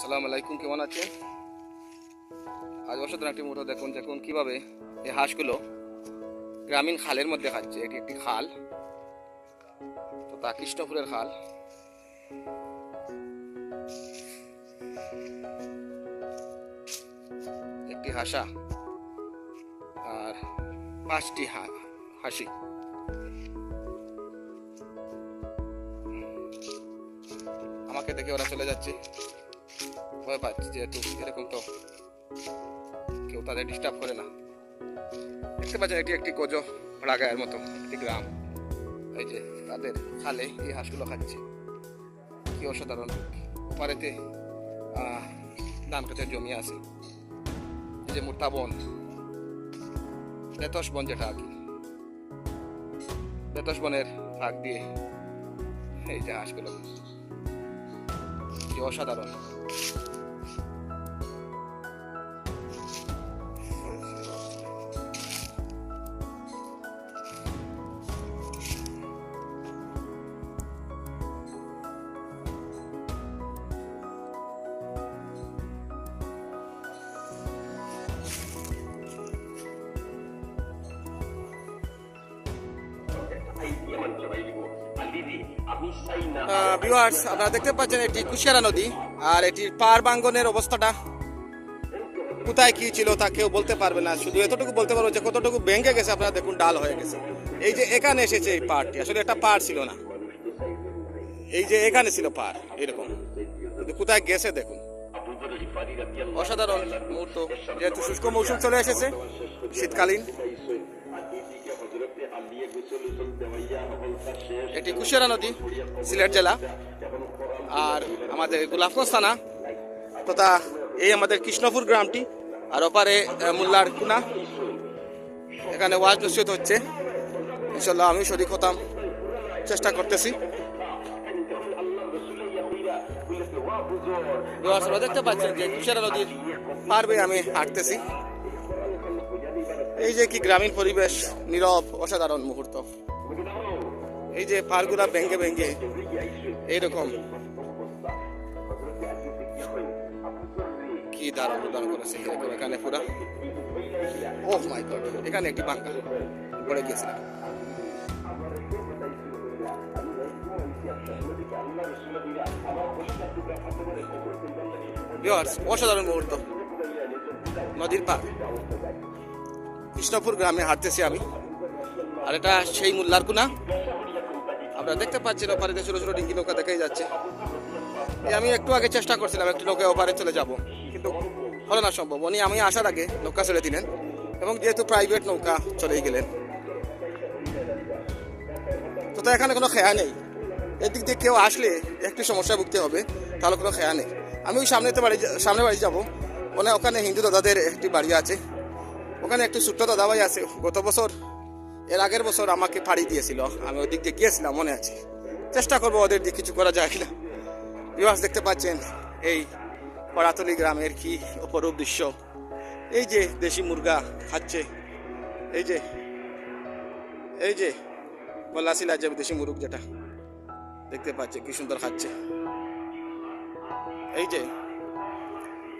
সালাম আলাইকুম কেমন আছেন? আজ বছর একটি মতো দেখুন দেখুন কীভাবে এই হাঁসগুলো গ্রামীণ খালের মধ্যে খাচ্ছে। এটি একটি খাল, তো তা কৃষ্ণপুরের খাল। একটি হাসা আর পাঁচটি হাসি। দেখে ওরা চলে যাচ্ছে। ভয় পাচ্ছে যেহেতু এরকম তো কেউ তাদের ডিস্টার্ব করে না। দেখতে পাচ্ছেন এটি একটি গজ গায়ের মতো একটি গ্রাম। এই যে তাদের খালে এই হাঁসগুলো খাচ্ছে। কি অসাধারণ। ওপারেতে আহ, ধান ক্ষেতের জমি আছে। এই যে মোটা বন। বেতস বন যেটা আর কি। বেতস বনের ভাগ দিয়ে এই যে হাঁসগুলো। অসাধারণ। ভিউয়ার্স আপনারা দেখতে পাচ্ছেন এটি কুশিয়ারা নদী, আর এটির পার বাঙ্গনের অবস্থাটা কোথায় কি ছিল তা কেউ বলতে পারবে না। শুধু এতটুকু বলতে পারব যে কতটুকু ভেঙে গেছে, আপনারা দেখুন, ডাল হয়ে গেছে। এই যে এখানে এসেছে এই পাড়টি আসলে একটা পাড় ছিল না। এই যে এখানে ছিল পাড় এরকম। কিন্তু কোথায় গেছে, দেখুন। অসাধারণ মুহূর্ত, যেহেতু শুষ্ক মৌসুম চলে এসেছে, শীতকালীন। এটি কুশিয়ারা নদী, সিলেট জেলা, আর আমাদের গোলাপগঞ্জ থানা তথা এই আমাদের কৃষ্ণপুর গ্রামটি, আর ওপারে মোল্লার কুনা। এখানে ওয়াজ নসিহত হচ্ছে। ইনশাল্লাহ আমি শরিক হতাম, চেষ্টা করতেছি। দেখতে পাচ্ছেন যে কুশিয়ারা নদীর পারবে আমি হাঁটতেছি। এই যে কি গ্রামীণ পরিবেশ নীরব অসাধারণ মুহূর্ত। এই যে পারগুলা ভেঙ্গে ভেঙ্গে এইরকম। কি দারুণ উদাহরণ করেছে এরকম এখানে পুরা? ও মাই গড এখানে একটি বাঙ্কা পড়ে Viewers, অসাধারণ মুহূর্ত। নদীর পার কৃষ্ণপুর গ্রামে হাঁটতেছি আমি। আর এটা সেই মোল্লারকুনা আপনারা দেখতে পাচ্ছেন ওপারে ছোটো ছোটো ডিঙ্গি নৌকা দেখাই যাচ্ছে। আমি একটু আগে চেষ্টা করছিলাম একটু নৌকা ওপারে চলে যাব, কিন্তু হলো না সম্ভব। উনি আমি আসার আগে নৌকা ছেড়ে দিলেন এবং যেহেতু প্রাইভেট নৌকা চলেই গেলেন। তো তো এখানে কোনো খেয়া নেই। এদিক দিয়ে কেউ আসলে একটু সমস্যা ভুগতে হবে, তাহলে কোনো খেয়া নেই। আমি ওই সামনেতে বাড়ি সামনে বাড়ি যাব। মানে ওখানে হিন্দু দাদাদের একটি বাড়ি আছে। ওখানে একটু ছোট্ট দাদাভাই আছে। গত বছর, এর আগের বছর আমাকে ফাড়ি দিয়েছিল। আমি ওই দিক দিয়ে গিয়েছিলাম, মনে আছে। চেষ্টা করব ওদের দিয়ে কিছু করা যায় না বিবাস দেখতে পাচ্ছেন এই পড়াতলি গ্রামের কি অপরূপ দৃশ্য। এই যে দেশি মুরগা খাচ্ছে, এই যে এই যে বল্লাশিলা যে দেশি মুরগ যেটা, দেখতে পাচ্ছে কি সুন্দর খাচ্ছে। এই যে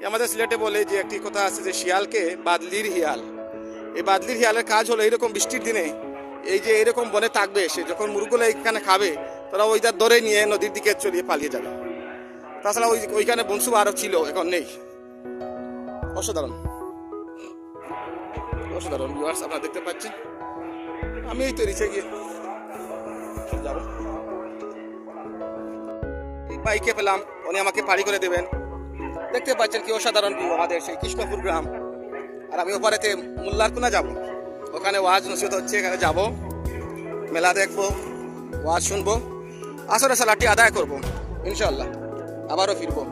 আমাদের সিলেটে বলে যে একটি কথা আছে যে শিয়ালকে বাদলির হিয়াল। এই বাদলির হিয়ালের কাজ হলো এইরকম বৃষ্টির দিনে, এই যে এরকম বনে থাকবে, সে যখন মুরগুলো এইখানে খাবে, তারা ওইটা ধরে নিয়ে নদীর দিকে চলিয়ে পালিয়ে যাবে। তাছাড়া ওই ওইখানে বংশু আরও ছিল, এখন নেই। অসাধারণ। অসাধারণ ভিউয়ার্স আপনারা দেখতে পাচ্ছেন। আমি এই তো রিচে গিয়ে যাব। বাইকে পেলাম, উনি আমাকে পাড়ি করে দেবেন। দেখতে পাচ্ছেন কি অসাধারণ ভিউ আমাদের, সেই কৃষ্ণপুর গ্রাম। আর আমি ওপারেতে মোল্লারকুনা যাব। ওখানে ওয়াজ নসিহত হচ্ছে, এখানে যাব। মেলা দেখব, ওয়াজ শুনব। আসরে সালাটি আদায় করব ইনশাল্লাহ আবারও ফিরবো।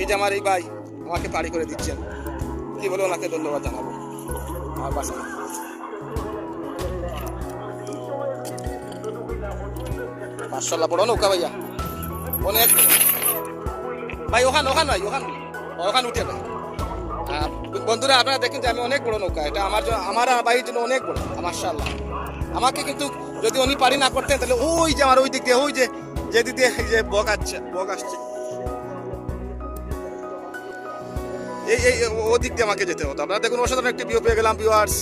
এই যে আমার এই ভাই আমাকে পাড়ি করে দিচ্ছেন। কি বলে ওনাকে ধন্যবাদ জানাব। আমার বাসা মার্শাল্লাহ বড় নৌকা ভাইয়া। অনেক। ভাই, ওখান ওখান ভাই, ওখান। ওখান উঠে ভাই। বন্ধুরা, আপনারা দেখেন যে আমি অনেক বড় নৌকা, এটা আমার জন্য আমার বাড়ির জন্য অনেক বড় মার্শাল্লাহ আমাকে কিন্তু যদি উনি পারি না করতেন, তাহলে ওই যে আমার ওই দিক দিয়ে, ওই যে যে দিক দিয়ে যে বক আসছে বক আসছে। এই এই ও- দিক দিয়ে আমাকে যেতে হতো। আপনারা দেখুন, অসাধারণ একটি ভিউ পেয়ে গেলাম ভিউয়ার্স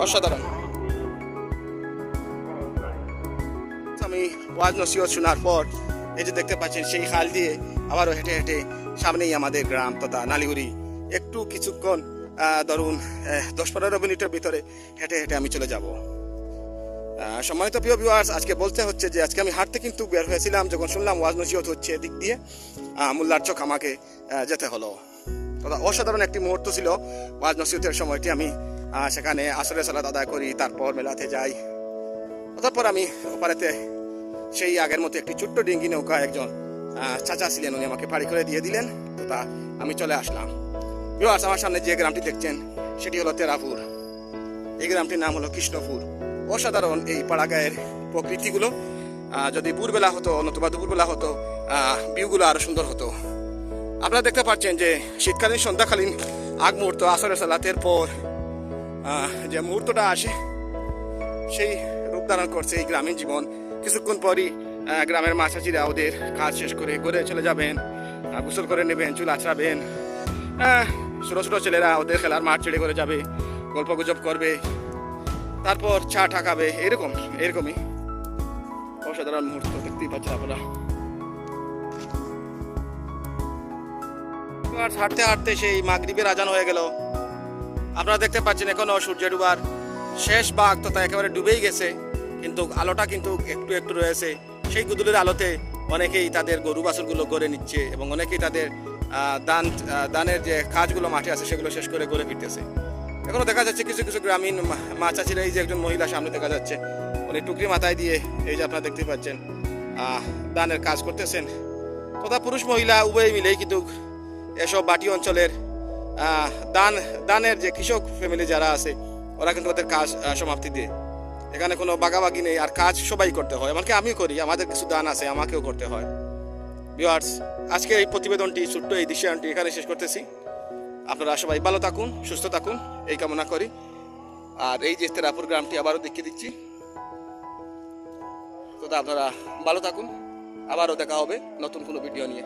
অসাধারণ। আমি ওয়াজ নসিহত শোনার পর এই যে দেখতে পাচ্ছেন, সেই খাল দিয়ে আবারও হেঁটে হেঁটে সামনেই আমাদের গ্রাম তথা নালিগুড়ি। একটু কিছুক্ষণ ধরুন দশ পনেরো মিনিটের ভিতরে হেঁটে হেঁটে আমি চলে যাব। সম্মানিত প্রিয় ভিউয়ার্স আজকে বলতে হচ্ছে যে, আজকে আমি হাঁটতে কিন্তু বের হয়েছিলাম যখন শুনলাম ওয়াজ নসিহত হচ্ছে এদিক দিয়ে। মোল্লার চোখ আমাকে যেতে হলো। তথা অসাধারণ একটি মুহূর্ত ছিল ওয়াজ নসিহতের সময়টি। আমি সেখানে আসরে সালাত আদায় করি, তারপর মেলাতে যাই। তারপর আমি ওপারেতে সেই আগের মতো একটি ছোট্ট ডিঙ্গি নৌকা একজন চাচা ছিলেন, উনি আমাকে পাড়ি করে দিয়ে দিলেন। তো তা আমি চলে আসলাম। ভিউয়ার্স আমার সামনে যে গ্রামটি দেখছেন, সেটি হলো তেরাপুর। এই গ্রামটির নাম হলো কৃষ্ণপুর। অসাধারণ এই পাড়াগাঁয়ের প্রকৃতিগুলো। যদি ভোরবেলা হতো নতুবা দুপুরবেলা হতো ভিউগুলো আরও সুন্দর হতো। আপনারা দেখতে পাচ্ছেন যে শীতকালীন, সন্ধ্যাকালীন আগ মুহূর্ত, আসরের সালাতের পর যে মুহূর্তটা আসে, সেই রূপ ধারণ করছে এই গ্রামীণ জীবন। কিছুক্ষণ পরই গ্রামের মাছাচিরা ওদের কাজ শেষ করে ঘরে চলে যাবেন গোসল করে নেবেন, চুল আছড়াবেন। ছোট ছোট ছেলেরা ওদের খেলার মাঠ ছেড়ে করে যাবে গল্প গুজব করবে, তারপর চা ঠাকাবে, এরকম, এরকমই। অসাধারণ মুহূর্ত, দেখতেই পাচ্ছেন আপনারা। হাঁটতে হাঁটতে সেই মাগরিবের আজান হয়ে গেল। আপনারা দেখতে পাচ্ছেন এখনও সূর্য ডুবার শেষ ভাগ তথা একেবারে ডুবেই গেছে। কিন্তু আলোটা কিন্তু একটু একটু রয়েছে। সেই গুদুলের আলোতে অনেকেই তাদের গরু বাছুরগুলো গড়ে নিচ্ছে এবং অনেকেই তাদের দান দানের যে কাজগুলো মাঠে আছে সেগুলো শেষ করে গড়ে ফিরতেছে এখনও দেখা যাচ্ছে কিছু কিছু গ্রামীণ মা- চাচিরা এই যে একজন মহিলা সামনে দেখা যাচ্ছে, উনি টুকরি মাথায় দিয়ে এই যে আপনারা দেখতে পাচ্ছেন দানের কাজ করতেছেন। তথা পুরুষ মহিলা উভয় মিলেই কিন্তু এসব বাটি অঞ্চলের দান, দানের যে কৃষক ফ্যামিলি যারা আছে, ওরা কিন্তু ওদের কাজ সমাপ্তি দিয়ে এখানে কোনো বাগাবাগি নেই, আর কাজ সবাই করতে হয়। এমনকি আমিও করি, আমাদের কিছু দান আছে, আমাকেও করতে হয়। ভিউয়ার্স আজকে এই প্রতিবেদনটি, ছোট্ট এই দৃশ্যায়নটি এখানে শেষ করতেছি। আপনারা সবাই ভালো থাকুন, সুস্থ থাকুন, এই কামনা করি। আর এই যে তেরাপুর গ্রামটি আবারও দেখিয়ে দিচ্ছি। তো আপনারা ভালো থাকুন, আবারও দেখা হবে নতুন কোনো ভিডিও নিয়ে।